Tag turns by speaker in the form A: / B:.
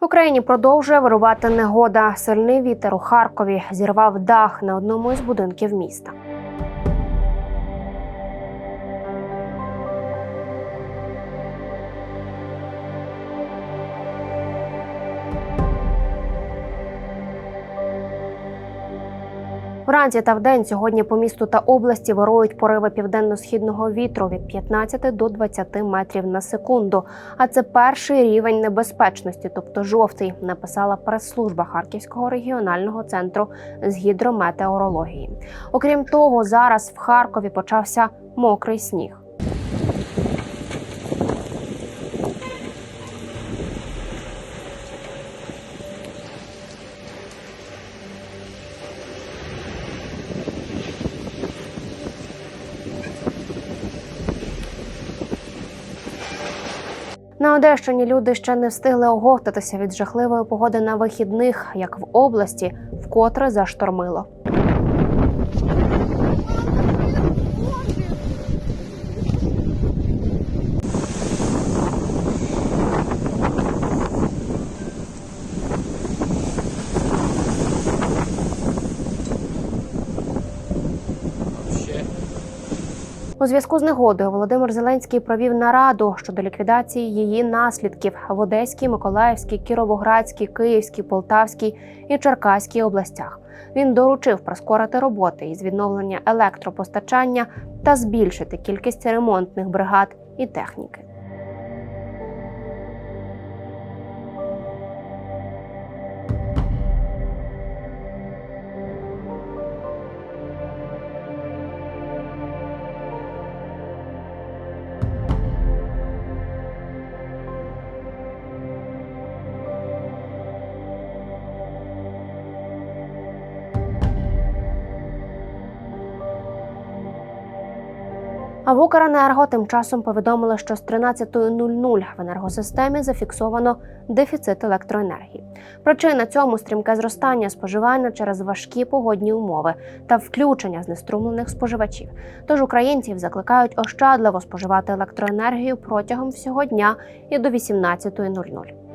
A: В Україні продовжує вирувати негода. Сильний вітер у Харкові зірвав дах на одному із будинків міста. Вранці та вдень сьогодні по місту та області вирують пориви південно-східного вітру від 15 до 20 метрів на секунду. А це перший рівень небезпечності, тобто жовтий, написала прес-служба Харківського регіонального центру з гідрометеорології. Окрім того, зараз в Харкові почався мокрий сніг. На Одещині люди ще не встигли оговтатися від жахливої погоди на вихідних, як в області, вкотре заштормило. У зв'язку з негодою Володимир Зеленський провів нараду щодо ліквідації її наслідків в Одеській, Миколаївській, Кіровоградській, Київській, Полтавській і Черкаській областях. Він доручив прискорити роботи із відновлення електропостачання та збільшити кількість ремонтних бригад і техніки. А в Укренерго тим часом повідомили, що з 13.00 в енергосистемі зафіксовано дефіцит електроенергії. Причина цьому стрімке зростання споживання через важкі погодні умови та включення знеструмлених споживачів. Тож українців закликають ощадливо споживати електроенергію протягом всього дня і до 18.00.